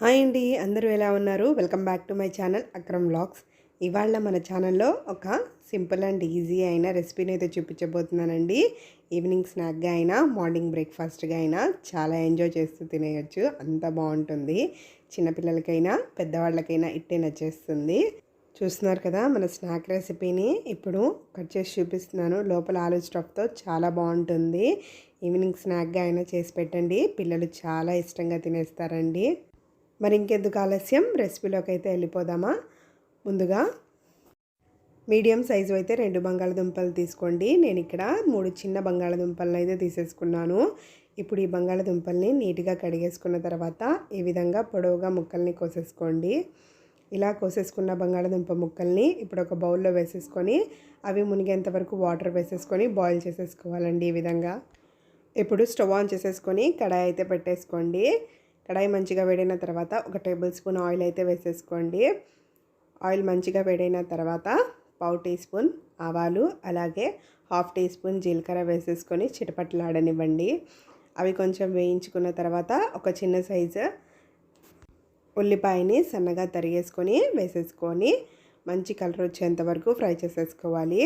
Hi అండి అందరూ ఎలా ఉన్నారు? Welcome back to my channel Akram vlogs. ఇవాళ మన ఛానల్లో ఒక సింపుల్ అండ్ ఈజీ అయిన రెసిపీని అయితే చూపించబోతున్నానండి. ఈవినింగ్ స్నాక్గా అయినా మార్నింగ్ బ్రేక్ఫాస్ట్గా అయినా చాలా ఎంజాయ్ చేస్తూ తినేయచ్చు. అంత బాగుంటుంది. చిన్నపిల్లలకైనా పెద్దవాళ్ళకైనా ఇట్టే నచ్చేస్తుంది. చూస్తున్నారు కదా మన స్నాక్ రెసిపీని. ఇప్పుడు కట్ చేసి చూపిస్తున్నాను. లోపల ఆలు స్టఫ్తో చాలా బాగుంటుంది. ఈవినింగ్ స్నాక్గా అయినా చేసి పెట్టండి. పిల్లలు చాలా ఇష్టంగా తినేస్తారండి. మరి ఇంకెందుకు ఆలస్యం? రెసిపీలోకి అయితే వెళ్ళిపోదామా? ముందుగా మీడియం సైజు అయితే రెండు బంగాళదుంపలు తీసుకోండి. నేను ఇక్కడ మూడు చిన్న బంగాళదుంపలను అయితే తీసేసుకున్నాను. ఇప్పుడు ఈ బంగాళదుంపల్ని నీట్గా కడిగేసుకున్న తర్వాత ఈ విధంగా పొడవుగా ముక్కల్ని కోసేసుకోండి. ఇలా కోసేసుకున్న బంగాళదుంప ముక్కల్ని ఇప్పుడు ఒక బౌల్లో వేసేసుకొని అవి మునిగేంత వరకు వాటర్ వేసేసుకొని బాయిల్ చేసేసుకోవాలండి ఈ విధంగా. ఇప్పుడు స్టవ్ ఆన్ చేసేసుకొని కడాయి అయితే పెట్టేసుకోండి. కడాయి మంచిగా వేడిన తర్వాత ఒక టేబుల్ స్పూన్ ఆయిల్ అయితే వేసేసుకోండి. ఆయిల్ మంచిగా వేడైన తర్వాత పావు టీ స్పూన్ ఆవాలు అలాగే హాఫ్ టీ స్పూన్ జీలకర్ర వేసేసుకొని చిటపట్లాడనివ్వండి. అవి కొంచెం వేయించుకున్న తర్వాత ఒక చిన్న సైజు ఉల్లిపాయని సన్నగా తరిగేసుకొని వేసేసుకొని మంచి కలర్ వచ్చేంత వరకు ఫ్రై చేసేసుకోవాలి.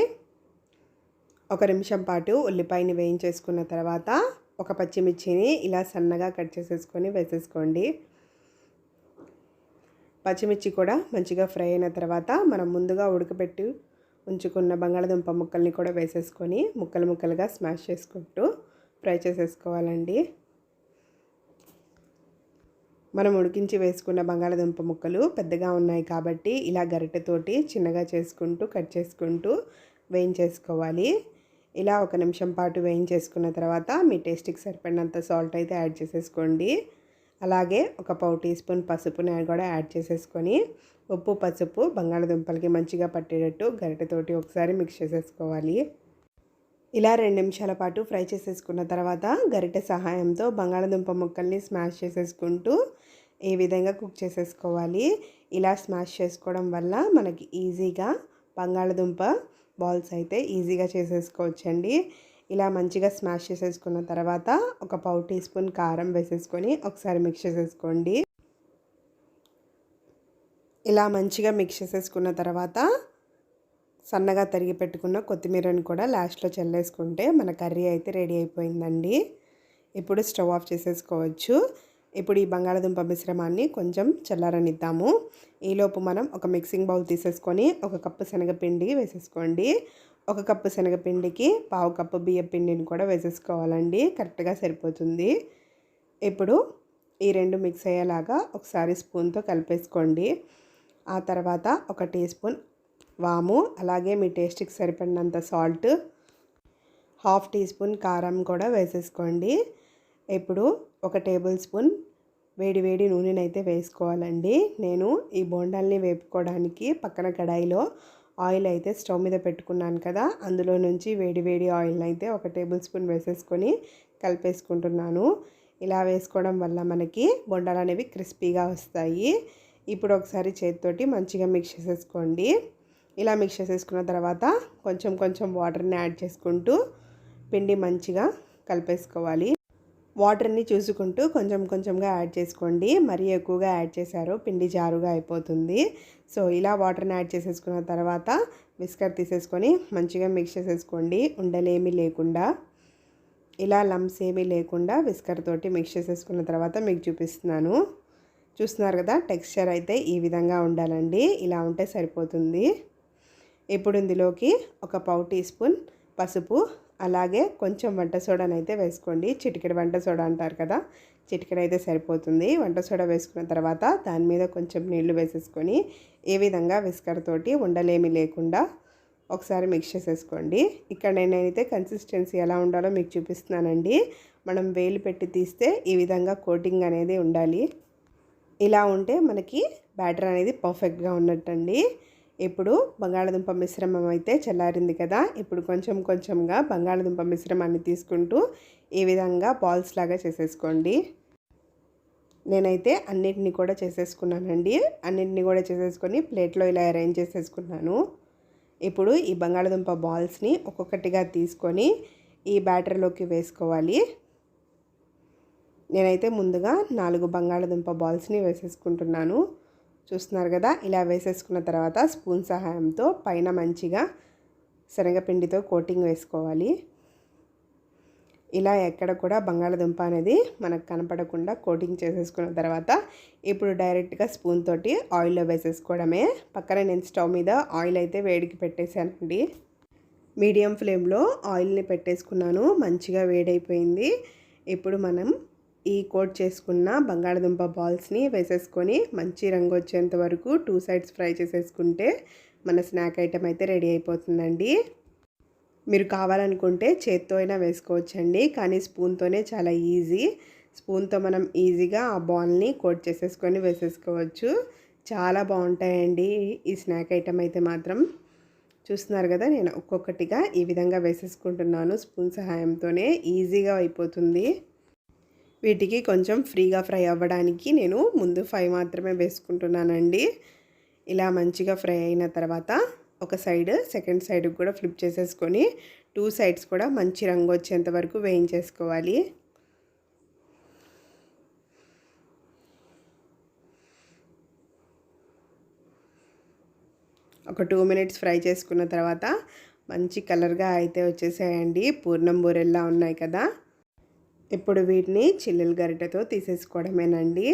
ఒక నిమిషం పాటు ఉల్లిపాయని వేయించేసుకున్న తర్వాత ఒక పచ్చిమిర్చిని ఇలా సన్నగా కట్ చేసేసుకొని వేసేసుకోండి. పచ్చిమిర్చి కూడా మంచిగా ఫ్రై అయిన తర్వాత మనం ముందుగా ఉడకబెట్టి ఉంచుకున్న బంగాళదుంప ముక్కల్ని కూడా వేసేసుకొని ముక్కలు ముక్కలుగా స్మాష్ చేసుకుంటూ ఫ్రై చేసేసుకోవాలండి. మనం ఉడికించి వేసుకున్న బంగాళదుంప ముక్కలు పెద్దగా ఉన్నాయి కాబట్టి ఇలా గరిటెతోటి చిన్నగా చేసుకుంటూ కట్ చేసుకుంటూ వేయించేసుకోవాలి. ఇలా ఒక నిమిషం పాటు వేయించేసుకున్న తర్వాత మీ టేస్ట్కి సరిపడినంత సాల్ట్ అయితే యాడ్ చేసేసుకోండి. అలాగే ఒక పావు టీ స్పూన్ పసుపుని కూడా యాడ్ చేసేసుకొని ఉప్పు పసుపు బంగాళదుంపలకి మంచిగా పట్టేటట్టు గరిటెతోటి ఒకసారి మిక్స్ చేసేసుకోవాలి. ఇలా రెండు నిమిషాల పాటు ఫ్రై చేసేసుకున్న తర్వాత గరిటె సహాయంతో బంగాళదుంప ముక్కల్ని స్మాష్ చేసేసుకుంటూ ఈ విధంగా కుక్ చేసేసుకోవాలి. ఇలా స్మాష్ చేసుకోవడం వల్ల మనకి ఈజీగా బంగాళదుంప బాల్స్ అయితే ఈజీగా చేసేసుకోవచ్చండి. ఇలా మంచిగా స్మాష్ చేసేసుకున్న తర్వాత ఒక పావు టీ స్పూన్ కారం వేసేసుకొని ఒకసారి మిక్స్ చేసేసుకోండి. ఇలా మంచిగా మిక్స్ చేసేసుకున్న తర్వాత సన్నగా తరిగి పెట్టుకున్న కొత్తిమీరని కూడా లాస్ట్లో చల్లేసుకుంటే మన కర్రీ అయితే రెడీ అయిపోయిందండి. ఇప్పుడు స్టవ్ ఆఫ్ చేసేసుకోవచ్చు. ఇప్పుడు ఈ బంగాళదుంప మిశ్రమాన్ని కొంచెం చల్లారనిద్దాము. ఈలోపు మనం ఒక మిక్సింగ్ బౌల్ తీసేసుకొని ఒక కప్పు శనగపిండి వేసేసుకోండి. ఒక కప్పు శనగపిండికి పావు కప్పు బియ్య పిండిని కూడా వేసేసుకోవాలండి. కరెక్ట్గా సరిపోతుంది. ఇప్పుడు ఈ రెండు మిక్స్ అయ్యేలాగా ఒకసారి స్పూన్తో కలిపేసుకోండి. ఆ తర్వాత ఒక టీ స్పూన్ వాము అలాగే మీ టేస్ట్కి సరిపడినంత సాల్ట్ హాఫ్ టీ స్పూన్ కారం కూడా వేసేసుకోండి. ఇప్పుడు ఒక టేబుల్ స్పూన్ వేడి వేడి నూనెనైతే వేసుకోవాలండి. నేను ఈ బోండాల్ని వేపుకోవడానికి పక్కన కడాయిలో ఆయిల్ అయితే స్టవ్ మీద పెట్టుకున్నాను కదా అందులో నుంచి వేడి వేడి ఆయిల్ని అయితే ఒక టేబుల్ స్పూన్ వేసేసుకొని కలిపేసుకుంటున్నాను. ఇలా వేసుకోవడం వల్ల మనకి బొండాలు అనేవి క్రిస్పీగా వస్తాయి. ఇప్పుడు ఒకసారి చేతితోటి మంచిగా మిక్స్ చేసేసుకోండి. ఇలా మిక్స్ చేసేసుకున్న తర్వాత కొంచెం కొంచెం వాటర్ని యాడ్ చేసుకుంటూ పిండి మంచిగా కలిపేసుకోవాలి. వాటర్ని చూసుకుంటూ కొంచెం కొంచెంగా యాడ్ చేసుకోండి. మరీ ఎక్కువగా యాడ్ చేశారు పిండి జారుగా అయిపోతుంది. సో ఇలా వాటర్ని యాడ్ చేసేసుకున్న తర్వాత విస్కర్ తీసేసుకొని మంచిగా మిక్స్ చేసేసుకోండి. ఉండలేమీ లేకుండా. ఇలా లమ్స్ ఏమీ లేకుండా విస్కర్ తోటి మిక్స్ చేసేసుకున్న తర్వాత మీకు చూపిస్తున్నాను. చూస్తున్నారు కదా టెక్స్చర్ అయితే ఈ విధంగా ఉండాలండి. ఇలా ఉంటే సరిపోతుంది. ఇప్పుడు ఇందులోకి ఒక పావు టీ స్పూన్ పసుపు అలాగే కొంచెం వంట సోడాని అయితే వేసుకోండి. చిటికెడు వంట సోడా అంటారు కదా చిటికెడు అయితే సరిపోతుంది. వంట సోడా వేసుకున్న తర్వాత దాని మీద కొంచెం నీళ్ళు వేసేసుకొని ఏ విధంగా విస్కర్తోటి ఉండలేమి లేకుండా ఒకసారి మిక్స్ చేసేసుకోండి. ఇక్కడ నేనైతే కన్సిస్టెన్సీ ఎలా ఉండాలో మీకు చూపిస్తున్నానండి. మనం వేలు పెట్టి తీస్తే ఈ విధంగా కోటింగ్ అనేది ఉండాలి. ఇలా ఉంటే మనకి బ్యాటర్ అనేది పర్ఫెక్ట్గా ఉన్నట్టండి. ఇప్పుడు బంగాళదుంప మిశ్రమం అయితే చల్లారింది కదా. ఇప్పుడు కొంచెం కొంచెంగా బంగాళదుంప మిశ్రమాన్ని తీసుకుంటూ ఈ విధంగా బాల్స్ లాగా చేసేసుకోండి. నేనైతే అన్నిటిని కూడా చేసేసుకున్నానండి. అన్నిటిని కూడా చేసేసుకొని ప్లేట్లో ఇలా అరేంజ్ చేసేసుకున్నాను. ఇప్పుడు ఈ బంగాళదుంప బాల్స్ని ఒక్కొక్కటిగా తీసుకొని ఈ బ్యాటర్లోకి వేసుకోవాలి. నేనైతే ముందుగా నాలుగు బంగాళదుంప బాల్స్ని వేసేసుకుంటున్నాను. చూస్తున్నారు కదా ఇలా వేసేసుకున్న తర్వాత స్పూన్ సహాయంతో పైన మంచిగా శనగపిండితో కోటింగ్ వేసుకోవాలి. ఇలా ఎక్కడ కూడా బంగాళదుంప అనేది మనకు కనపడకుండా కోటింగ్ చేసేసుకున్న తర్వాత ఇప్పుడు డైరెక్ట్గా స్పూన్ తోటి ఆయిల్లో వేసేసుకోవడమే. పక్కన నేను స్టవ్ మీద ఆయిల్ అయితే వేడికి పెట్టేశానండి మీడియం ఫ్లేమ్లో ఆయిల్ని పెట్టేసుకున్నాను. మంచిగా వేడైపోయింది. ఇప్పుడు మనం ఈ కోట్ చేసుకున్న బంగాళదుంప బాల్స్ని వేసేసుకొని మంచి రంగు వచ్చేంత వరకు టూ సైడ్స్ ఫ్రై చేసేసుకుంటే మన స్నాక్ ఐటెం అయితే రెడీ అయిపోతుందండి. మీరు కావాలనుకుంటే చేత్తో అయినా వేసుకోవచ్చండి కానీ స్పూన్తోనే చాలా ఈజీ. స్పూన్తో మనం ఈజీగా ఆ బాల్ని కోట్ చేసేసుకొని వేసేసుకోవచ్చు. చాలా బాగుంటాయండి ఈ స్నాక్ ఐటెం అయితే మాత్రం. చూస్తున్నారు కదా నేను ఒక్కొక్కటిగా ఈ విధంగా వేసేసుకుంటున్నాను స్పూన్ సహాయంతోనే. ఈజీగా అయిపోతుంది. వీటికి కొంచెం ఫ్రీగా ఫ్రై అవ్వడానికి నేను ముందు ఫ్రై మాత్రమే వేసుకుంటున్నానండి. ఇలా మంచిగా ఫ్రై అయిన తర్వాత ఒక సైడ్ సెకండ్ సైడ్కి కూడా ఫ్లిప్ చేసేసుకొని టూ సైడ్స్ కూడా మంచి రంగు వచ్చేంత వరకు వేయించేసుకోవాలి. ఒక టూ మినిట్స్ ఫ్రై చేసుకున్న తర్వాత మంచి కలర్గా అయితే వచ్చేసాయండి. పూర్ణం బూరెల్లా ఉన్నాయి కదా. ఇప్పుడు వీటిని చిల్లుల గరిటెతో తీసేసుకోవడమేనండి.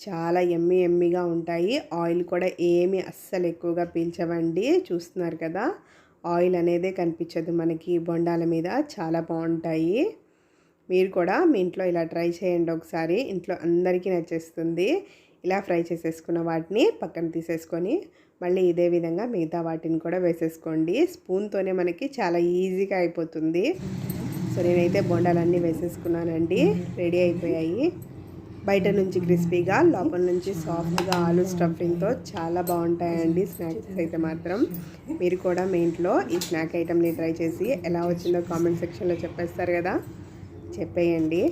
చాలా ఎమ్మి ఎమ్మిగా ఉంటాయి. ఆయిల్ కూడా ఏమి అస్సలు ఎక్కువగా పీల్చవండి. చూస్తున్నారు కదా ఆయిల్ అనేదే కనిపించదు మనకి. బొండాల మీద చాలా బాగుంటాయి. మీరు కూడా మీ ఇంట్లో ఇలా ట్రై చేయండి ఒకసారి. ఇంట్లో అందరికీ నచ్చేస్తుంది. ఇలా ఫ్రై చేసేసుకున్న వాటిని పక్కన తీసేసుకొని మళ్ళీ ఇదే విధంగా మిగతా వాటిని కూడా వేసేసుకోండి. స్పూన్తోనే మనకి చాలా ఈజీగా అయిపోతుంది. సో నేనైతే బొండాలన్నీ వేసేసుకున్నానండి. రెడీ అయిపోయాయి. బయట నుంచి క్రిస్పీగా లోపల నుంచి సాఫ్ట్గా ఆలు స్టఫింగ్తో చాలా బాగుంటాయండి స్నాక్స్ అయితే మాత్రం. మీరు కూడా మీ ఇంట్లో ఈ స్నాక్ ఐటెంని ట్రై చేసి ఎలా వచ్చిందో కామెంట్ సెక్షన్లో చెప్పేస్తారు కదా. చెప్పేయండి.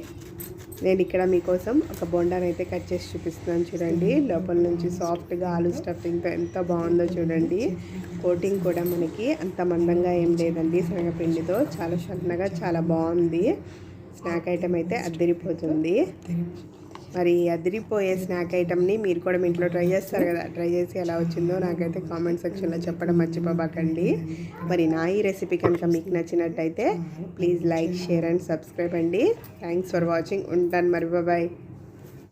నేను ఇక్కడ మీకోసం ఒక బొండాని అయితే కట్ చేసి చూపిస్తున్నాను చూడండి. లోపల నుంచి సాఫ్ట్గా ఆలు స్టఫింగ్తో ఎంత బాగుందో చూడండి. కోటింగ్ కూడా మనకి అంత మందంగా ఏం లేదండి. శనగపిండితో చాలా సన్నగా చాలా బాగుంది. స్నాక్ ఐటెం అయితే అద్దరిపోతుంది. మరి అదిరిపోయే స్నాక్ ఐటమ్ని మీరు కూడా మీ ఇంట్లో ట్రై చేస్తారు కదా. ట్రై చేసి ఎలా వచ్చిందో నాకైతే కామెంట్ సెక్షన్లో చెప్పడం మర్చిపోబాకండి. మరి నా ఈ రెసిపీ కనుక మీకు నచ్చినట్టయితే please like share and subscribe అండి. థ్యాంక్స్ ఫర్ వాచింగ్ ఉంటాను మరి. బాయ్